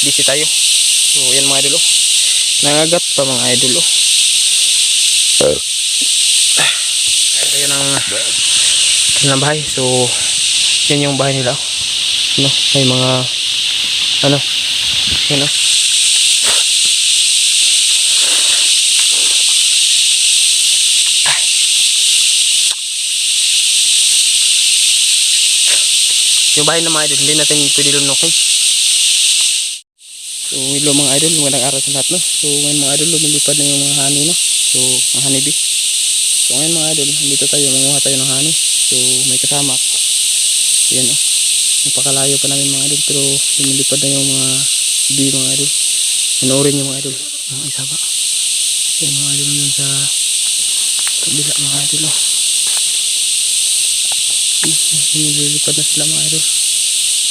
busy tayo. So yan mga idol oh. Nangagat pa mga idol oh. Kaya tayo ng kanilang bahay. So yan yung bahay nila oh. Ano, may mga ano, yan oh. Yung bahay ng mga idol, hindi natin pwede lunukin. So, hello mga idol, magandang araw sa lahat, no? So, ngayon mga idol, lumilipad na yung mga honey, no? So, mga honeybee. So, ngayon mga idol, dito tayo, manguha tayo ng honey. So, may kasama. Yan, oh. Napakalayo pa namin mga idol, pero lumilipad na yung mga bee mga idol. Panoorin yung mga idol. Mga isa ba? Yan mga idol dun sa kabila mga idol, oh. Lumilipad na sila mga idol.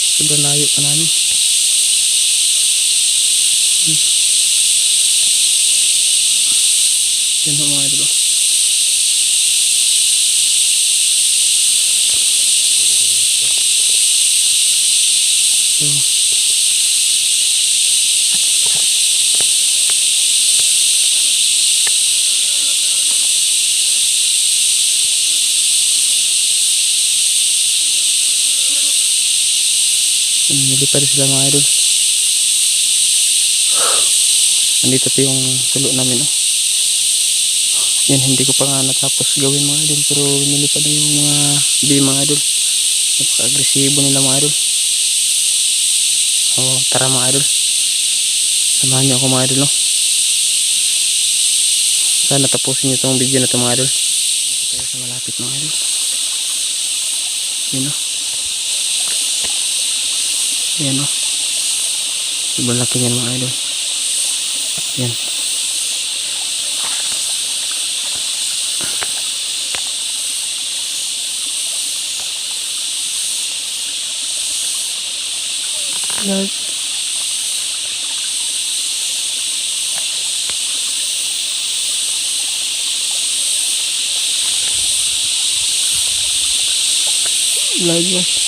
Sobrang layo pa namin. Yan ho mga idol. oh. So, Nilipad sila mga idol. Nandito pa yung tulo namin. Oh. Yan, hindi ko pa nga natapos gawin mga idol. Pero nilipad na yung mga bee mga idol. Napaka-agresibo nila mga idol. Oh, tara mga idol. Samahan niyo ako mga idol. No? Sana tapusin niyo itong video na ito mga idol. Ito tayo sa malapit mga idol. Yun o. Yan o. Sobrang laki niyan mga idol. Yan. Lord.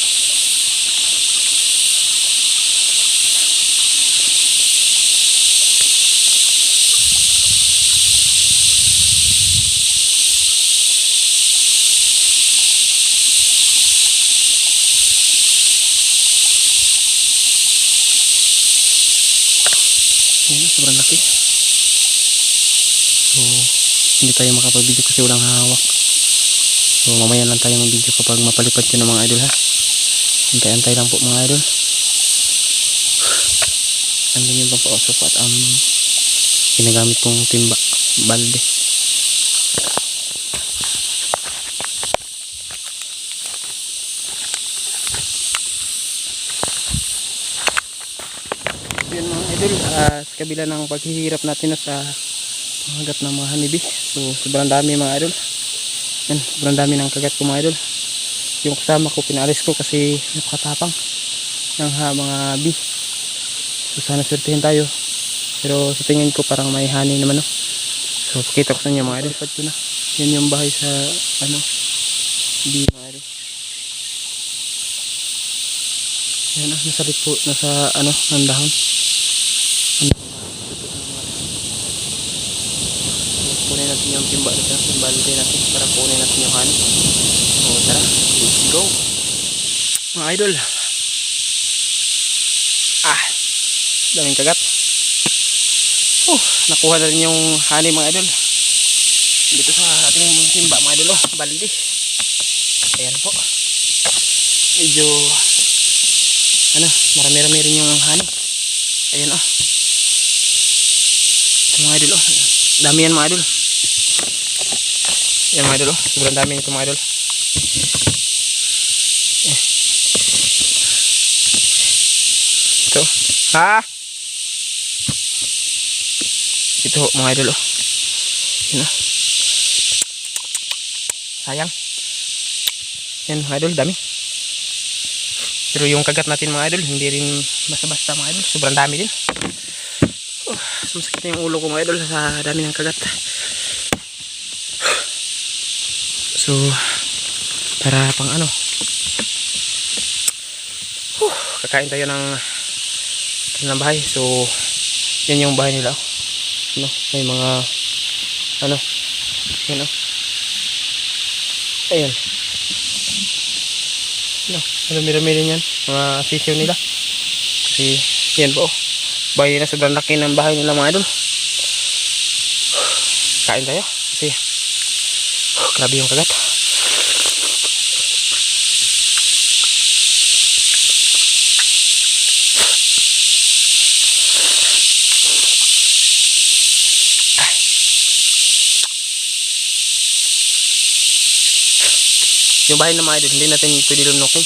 Sobrang laki. So, hindi tayo makapag-video kasi walang hawak. So, mamaya lang tayo mag-video kapag mapalipad yun ng mga idol ha. Antay-antay lang po mga idol. Andun yung pampausok at ang ginagamit kong timba, balde. yun mga idol ah, sa kabila ng paghihirap natin sa panghagat ng mga honeybee so sobrang dami mga idol. Yan sobrang dami ng kagat ko mga idol. Yung kasama ko pinalis ko kasi napakatapang ng ha, mga bee so sana swertihin tayo. Pero sa tingin ko parang may honey naman no? So pakita ko sa inyo mga idol. Ko na. Yan yung bahay sa ano bee mga idol. Yan ah, nasa lipo nasa ano ng dahon kunin natin yung timba natin yung balde natin para kunin natin yung honey. So tara. Let's go. Mga idol. Ah daming kagat. Oh nakuha na rin yung honey mga idol. Dito sa ating timba mga idol. Oh balde. Ayan po. Medyo ano marami-rami rin yung honey. Ayan oh. Ito mga idol oh. Dami yan mga idol yan mga idol oh. Sobrang dami nito mga idol. Ito. Ha? Ito mga idol oh. Yan oh. Sayang. Yan mga idol dami. Pero yung kagat natin mga idol hindi rin basta-basta mga idol. Sobrang dami din. Oh, sumasakit na yung ulo ko mga idol sa dami ng kagat. So, para pang ano. Huh, kakain tayo ng ng bahay. So, yan yung bahay nila. Ano, may mga, ano, yan o. Ayan. Ano, marami-rami din yan. Mga sisiyo nila. Kasi, yan po. Bahay nila, sobrang laki ng bahay nila mga idol. Kain tayo. Kasi, grabe yung kagat. Yung bahay ng mga idol, hindi natin pwede lunukin.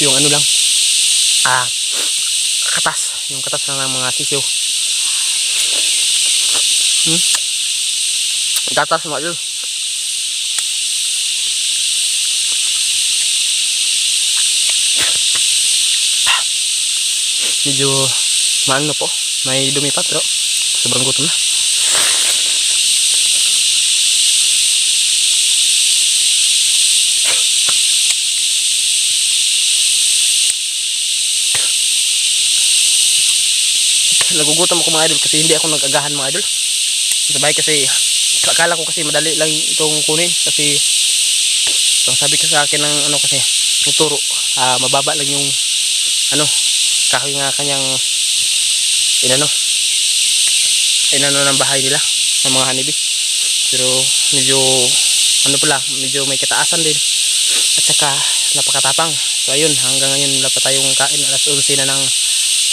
Yung ano lang, ah, katas. Yung katas lang ng mga sisiyo. Hmm? Katas mga idol. Medyo maano po, may dumi pa pero sobrang gutom na. nagugutom ako mga idol kasi hindi ako nag-agahan mga idol sabay kasi akala ko kasi madali lang itong kunin kasi ang sabi ko sa akin ng ano kasi yung turo ah, mababa lang yung ano kahoy nga kanyang inano inano ng bahay nila ng mga hanibi. Pero medyo ano pala medyo may kataasan din at saka napakatapang. So ayun hanggang ngayon wala pa tayong kain alas 11 na ng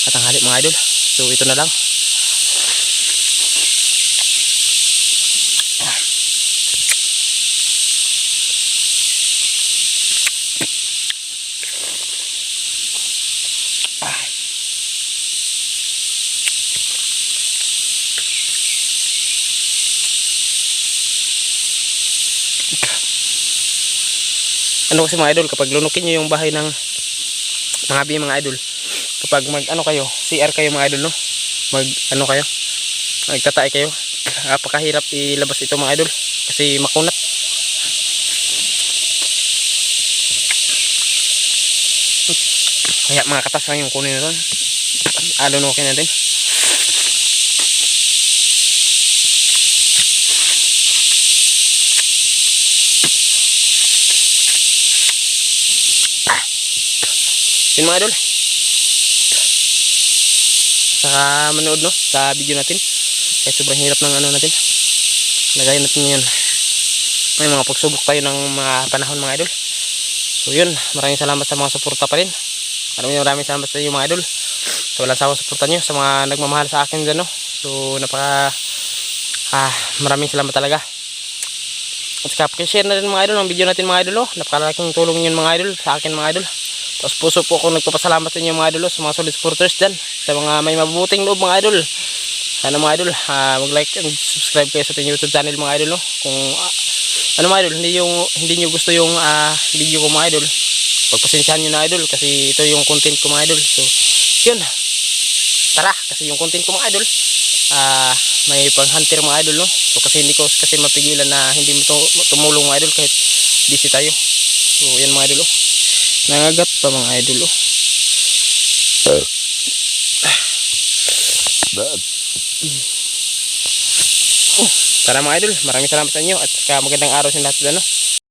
katanghali mga idol. So ito na lang. Ano kasi mga idol, kapag lunukin nyo yung bahay ng mga bi mga idol, kapag mag ano kayo, CR kayo mga idol no, mag ano kayo, magtatay kayo, napakahirap ilabas ito mga idol, kasi makunat. Kaya mga katas lang yung kunin doon. Alunukin natin. Yun mga idol. Saka manood no sa video natin. Kaya sobrang hirap ng ano natin. Lagayin natin ngayon. May mga pagsubok tayo ng mga panahon mga idol. So yun, maraming salamat sa mga suporta pa rin. Maraming maraming salamat sa inyo mga idol. Sa walang sawang suporta nyo, sa mga nagmamahal sa akin dyan no. So napaka ah, maraming salamat talaga. At saka share na rin mga idol ang video natin mga idol. Oh. Napakalaking tulong yun mga idol sa akin mga idol. Tapos puso po akong nagpapasalamat sa inyo mga idol oh, sa mga solid supporters dyan. Sa mga may mabubuting loob mga idol. Sana mga idol, ah, mag-like and subscribe kayo sa ating YouTube channel mga idol. No? Kung ah, ano mga idol, hindi, yung, hindi nyo gusto yung ah, video ko mga idol. Pagpasensyahan nyo na idol kasi ito yung content ko mga idol. So, yun. Tara, kasi yung content ko mga idol, ah, may pang-hunter mga idol. No? So, kasi hindi ko kasi mapigilan na hindi mo tu- tumulong mga idol kahit busy tayo. So, yan mga idol. Oh. Nangagat pa mga idol. Oh. Tara mga idol, maraming salamat sa inyo at saka magandang araw sa lahat dyan. No?